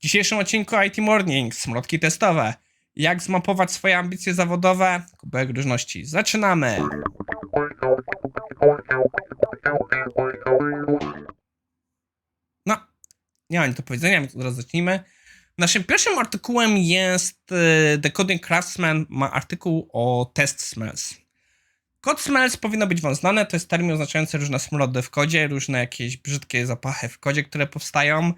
W dzisiejszym odcinku IT Morning, smrodki testowe. Jak zmapować swoje ambicje zawodowe? Kubek różności. Zaczynamy! No, nie mam nic do powiedzenia, więc od razu zacznijmy. Naszym pierwszym artykułem jest y, The Coding Craftsman ma artykuł o test smells. Code smells powinno być wam znane, to jest termin oznaczający różne smrody w kodzie, różne jakieś brzydkie zapachy w kodzie, które powstają.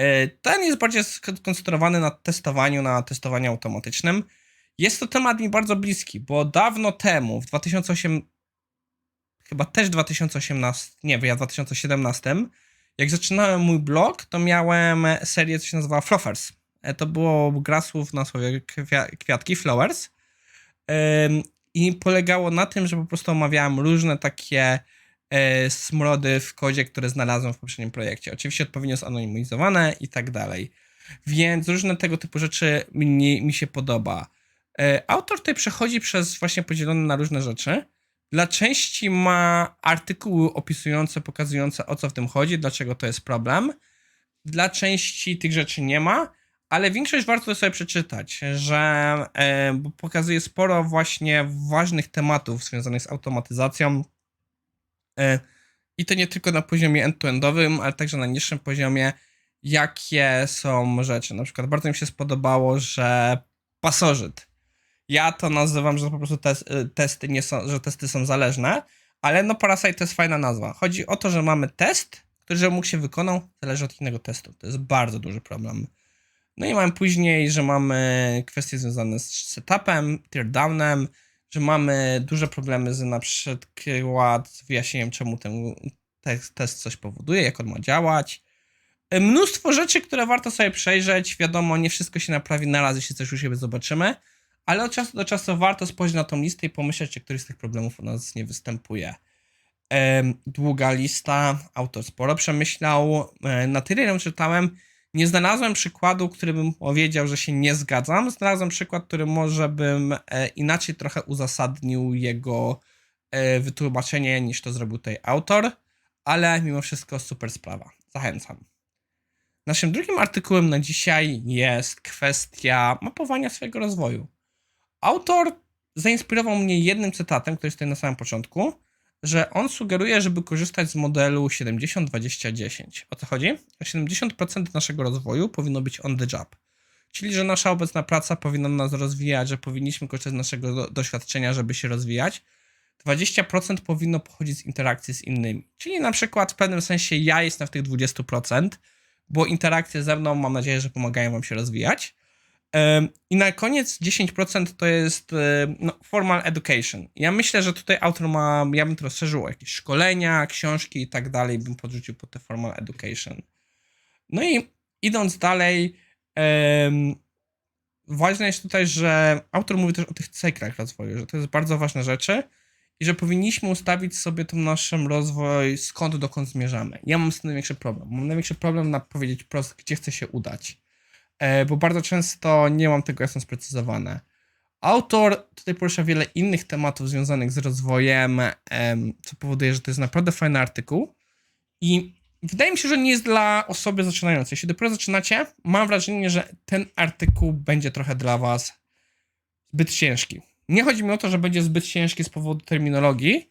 Y, Ten jest bardziej skoncentrowany na testowaniu, na testowaniu automatycznym. Jest to temat mi bardzo bliski, bo dawno temu, w 2008, chyba też 2018, nie, ja w 2017, jak zaczynałem mój blog, to miałem serię, co się nazywała Flowers. E, To było gra słów na słowie kwia- kwiatki, flowers. I polegało na tym, że po prostu omawiałem różne takie e, smrody w kodzie, które znalazłem w poprzednim projekcie. Oczywiście odpowiednio zanonimizowane i tak dalej. Więc różne tego typu rzeczy mi, mi się podoba. E, Autor tutaj przechodzi przez właśnie podzielone na różne rzeczy. Dla części ma artykuły opisujące, pokazujące o co w tym chodzi, dlaczego to jest problem. Dla części tych rzeczy nie ma, ale większość warto sobie przeczytać, że e, pokazuje sporo właśnie ważnych tematów związanych z automatyzacją. E, I to nie tylko na poziomie end-to-endowym, ale także na niższym poziomie, jakie są rzeczy. Na przykład bardzo mi się spodobało, że pasożyt. Ja to nazywam, że po prostu y, testy nie są, że testy są zależne, ale no Parasite to jest fajna nazwa. Chodzi o to, że mamy test, który mógł się wykonał, zależy od innego testu. To jest bardzo duży problem. No i mamy później, że mamy kwestie związane z setupem, teardownem, że mamy duże problemy z na przykład wyjaśnieniem, czemu ten test, coś powoduje, jak on ma działać. E, Mnóstwo rzeczy, które warto sobie przejrzeć. Wiadomo, nie wszystko się naprawi na raz, jeśli coś u siebie zobaczymy, ale od czasu do czasu warto spojrzeć na tą listę i pomyśleć, czy któryś z tych problemów u nas nie występuje. Em, Długa lista, autor sporo przemyślał. E, Na tyle ją czytałem, nie znalazłem przykładu, który bym powiedział, że się nie zgadzam. Znalazłem przykład, który może bym e, inaczej trochę uzasadnił jego e, wytłumaczenie niż to zrobił tutaj autor, ale mimo wszystko super sprawa. Zachęcam. Naszym drugim artykułem na dzisiaj jest kwestia mapowania swojego rozwoju. Autor zainspirował mnie jednym cytatem, który jest tutaj na samym początku, że on sugeruje, żeby korzystać z modelu 70-20-10. O co chodzi? 70% naszego rozwoju powinno być on the job. Czyli, że nasza obecna praca powinna nas rozwijać, że powinniśmy korzystać z naszego do- doświadczenia, żeby się rozwijać. 20% powinno pochodzić z interakcji z innymi. Czyli na przykład w pewnym sensie ja jestem w tych 20%, bo interakcje ze mną mam nadzieję, że pomagają wam się rozwijać. I na koniec 10% to jest y, no, formal education. Ja myślę, że tutaj autor ma, ja bym to rozszerzył jakieś szkolenia, książki i tak dalej, bym podrzucił pod te formal education. No i idąc dalej, em, ważne jest tutaj, że autor mówi też o tych cyklach rozwoju, że to jest bardzo ważne rzeczy i że powinniśmy ustawić sobie ten nasz rozwój skąd dokąd zmierzamy. Ja mam z tym największy problem. Mam największy problem na powiedzieć prosto, gdzie chcę się udać e, bo bardzo często nie mam tego jasno sprecyzowane. Autor tutaj porusza wiele innych tematów związanych z rozwojem, em, co powoduje, że to jest naprawdę fajny artykuł. I wydaje mi się, że nie jest dla osoby zaczynającej. Jeśli dopiero zaczynacie, mam wrażenie, że ten artykuł będzie trochę dla Was zbyt ciężki. Nie chodzi mi o to, że będzie zbyt ciężki z powodu terminologii,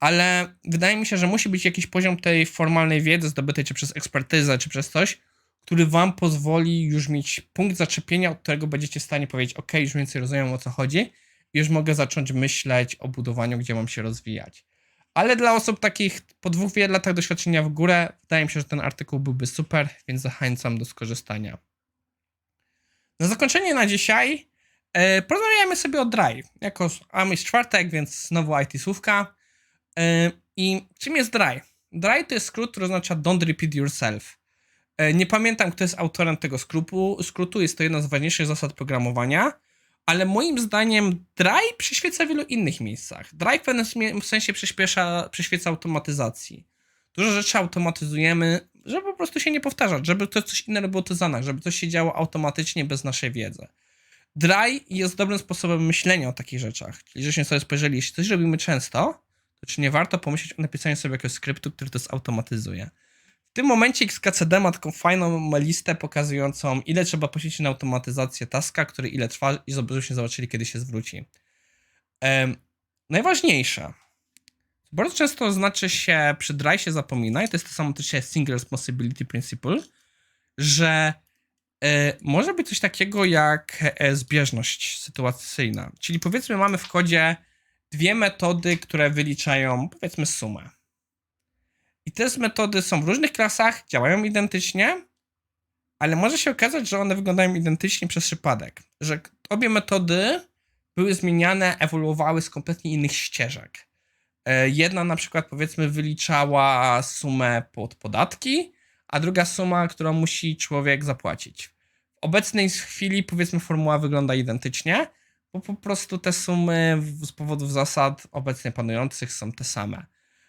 ale wydaje mi się, że musi być jakiś poziom tej formalnej wiedzy zdobytej czy przez ekspertyzę, czy przez coś, który wam pozwoli już mieć punkt zaczepienia, od którego będziecie w stanie powiedzieć, ok, już więcej rozumiem o co chodzi już mogę zacząć myśleć o budowaniu, gdzie mam się rozwijać. Ale dla osób takich po dwóch latach doświadczenia w górę, wydaje mi się, że ten artykuł byłby super, więc zachęcam do skorzystania. Na zakończenie na dzisiaj e, sobie o Drive. Jako, a jest czwartek, więc znowu IT słówka. E, I czym jest Drive? Drive to jest skrót, który oznacza don't repeat yourself. E, Nie pamiętam, kto jest autorem tego skrótu. skrótu. Jest to jedna z ważniejszych zasad programowania, ale moim zdaniem Drive przyświeca w wielu innych miejscach. Drive w pewnym sensie przyspiesza, przyświeca automatyzacji. Dużo rzeczy automatyzujemy, żeby po prostu się nie powtarzać, żeby to coś innego było to za nas, żeby coś się działo automatycznie bez naszej wiedzy. Dry jest dobrym sposobem myślenia o takich rzeczach. Czyli, żeśmy sobie spojrzeli, jeśli coś robimy często, to czy nie warto pomyśleć o napisaniu sobie jakiegoś skryptu, który to zautomatyzuje. Tym momencie XKCD ma taką fajną listę pokazującą, ile trzeba poświęcić na automatyzację taska, który ile trwa i żebyśmy zobaczyli, kiedy się zwróci. Em, najważniejsze. Bardzo często znaczy się przy dry się zapomina, i to jest to samo też Single Responsibility Principle, że e, może być coś takiego jak e, zbieżność sytuacyjna. Czyli powiedzmy, mamy w kodzie dwie metody, które wyliczają powiedzmy sumę. I te metody są w różnych klasach, działają identycznie, ale może się okazać, że one wyglądają identycznie przez przypadek. Że obie metody były zmieniane, ewoluowały z kompletnie innych ścieżek. E, Jedna na przykład powiedzmy wyliczała sumę pod podatki, a druga suma, którą musi człowiek zapłacić. W obecnej chwili powiedzmy formuła wygląda identycznie, bo po prostu te sumy z powodów zasad obecnie panujących są te same.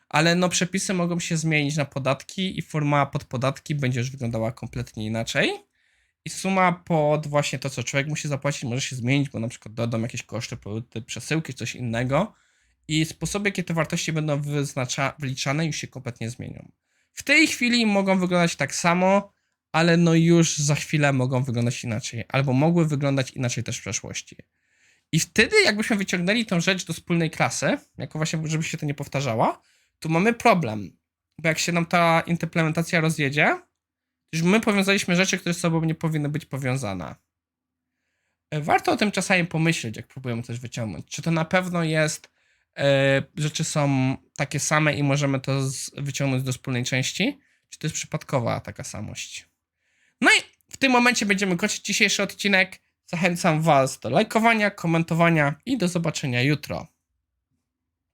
Ale no przepisy mogą się zmienić na podatki i forma pod podatki będzie już wyglądała kompletnie inaczej. I suma pod właśnie to, co człowiek musi zapłacić, może się zmienić, bo na przykład dodam jakieś koszty produkty przesyłki, coś innego. I sposoby, jakie te wartości będą wyznacza, wyliczane, już się kompletnie zmienią. W tej chwili mogą wyglądać tak samo, ale no już za chwilę mogą wyglądać inaczej, albo mogły wyglądać inaczej też w przeszłości. I wtedy, jakbyśmy wyciągnęli tą rzecz do wspólnej klasy, jako właśnie, żeby się to nie powtarzała, tu mamy problem. Bo jak się nam ta implementacja rozjedzie, już my powiązaliśmy rzeczy, które z sobą nie powinny być powiązane. E, Warto o tym czasami pomyśleć, jak próbujemy coś wyciągnąć. Czy to na pewno jest, e, rzeczy są takie same i możemy to z, wyciągnąć do wspólnej części, czy to jest przypadkowa taka samość. No i w tym momencie będziemy kończyć dzisiejszy odcinek. Zachęcam Was do lajkowania, komentowania i do zobaczenia jutro.